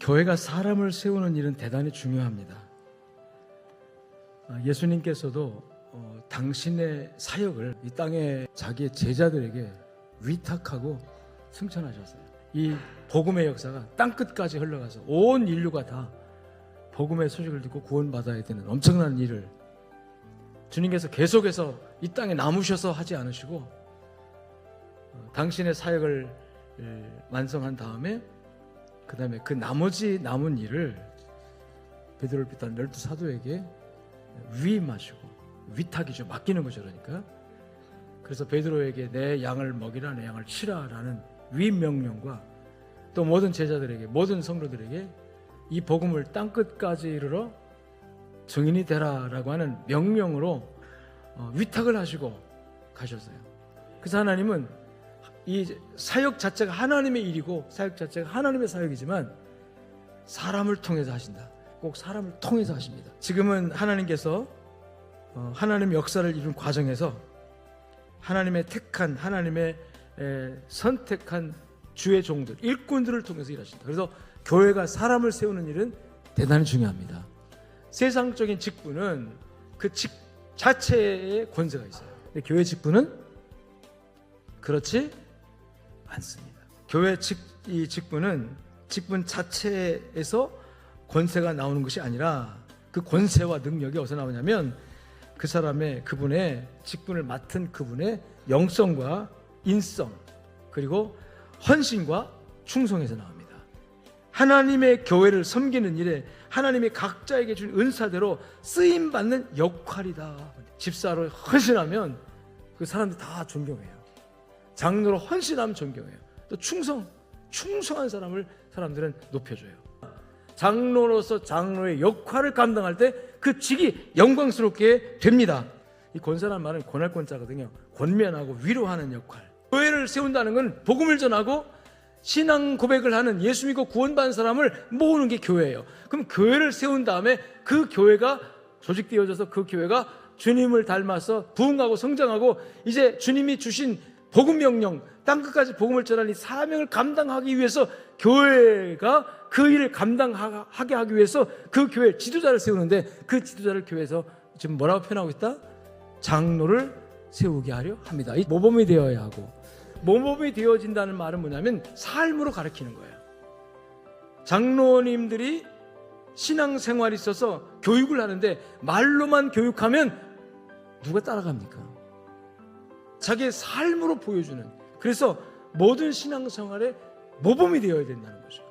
교회가 사람을 세우는 일은 대단히 중요합니다. 아, 예수님께서도 어, 당신의 사역을 이 땅의 자기의 제자들에게 위탁하고 승천하셨어요. 이 복음의 역사가 땅 끝까지 흘러가서 온 인류가 다 복음의 소식을 듣고 구원받아야 되는 엄청난 일을 주님께서 계속해서 이 땅에 남으셔서 하지 않으시고 어, 당신의 사역을 에, 완성한 다음에 그 다음에 그 나머지 남은 일을 베드로를 비롯한 열두 사도에게 위임하시고 위탁이죠 맡기는 거죠 그러니까 그래서 베드로에게 내 양을 먹이라 내 양을 치라라는 위임 명령과 또 모든 제자들에게 모든 성도들에게 이 복음을 땅 끝까지 이르러 증인이 되라라고 하는 명령으로 어, 위탁을 하시고 가셨어요. 그래서 하나님은 이 사역 자체가 하나님의 일이고 사역 자체가 하나님의 사역이지만 사람을 통해서 하신다. 꼭 사람을 통해서 하십니다. 지금은 하나님께서 어, 하나님의 역사를 이룬 과정에서 하나님의 택한 하나님의 에, 선택한 주의 종들 일꾼들을 통해서 일하신다. 그래서 교회가 사람을 세우는 일은 대단히 중요합니다. 세상적인 직분은 그 직 자체의 권세가 있어요. 근데 교회 직분은 그렇지 않습니다. 교회 직, 이 직분은 직분 자체에서 권세가 나오는 것이 아니라 그 권세와 능력이 어디서 나오냐면 그 사람의 그분의 직분을 맡은 그분의 영성과 인성 그리고 헌신과 충성에서 나옵니다. 하나님의 교회를 섬기는 일에 하나님이 각자에게 준 은사대로 쓰임 받는 역할이다. 집사로 헌신하면 그 사람들 다 존경해요. 장로로 헌신하면 존경해요. 또 충성, 충성한 사람을 사람들은 높여줘요. 장로로서 장로의 역할을 감당할 때 그 직이 영광스럽게 됩니다. 이 권사란 말은 권할 권자거든요. 권면하고 위로하는 역할. 교회를 세운다는 건 복음을 전하고 신앙 고백을 하는 예수 믿고 구원받은 사람을 모으는 게 교회예요. 그럼 교회를 세운 다음에 그 교회가 조직되어져서 그 교회가 주님을 닮아서 부흥하고 성장하고 이제 주님이 주신 복음 명령 땅 끝까지 복음을 전하는 이 사명을 감당하기 위해서 교회가 그 일을 감당하게 하기 위해서 그 교회 지도자를 세우는데 그 지도자를 교회에서 지금 뭐라고 표현하고 있다? 장로를 세우게 하려 합니다. 이 모범이 되어야 하고 모범이 되어진다는 말은 뭐냐면 삶으로 가르치는 거예요. 장로님들이 신앙생활이 있어서 교육을 하는데 말로만 교육하면 누가 따라갑니까? 자기의 삶으로 보여주는 그래서 모든 신앙생활에 모범이 되어야 된다는 거죠.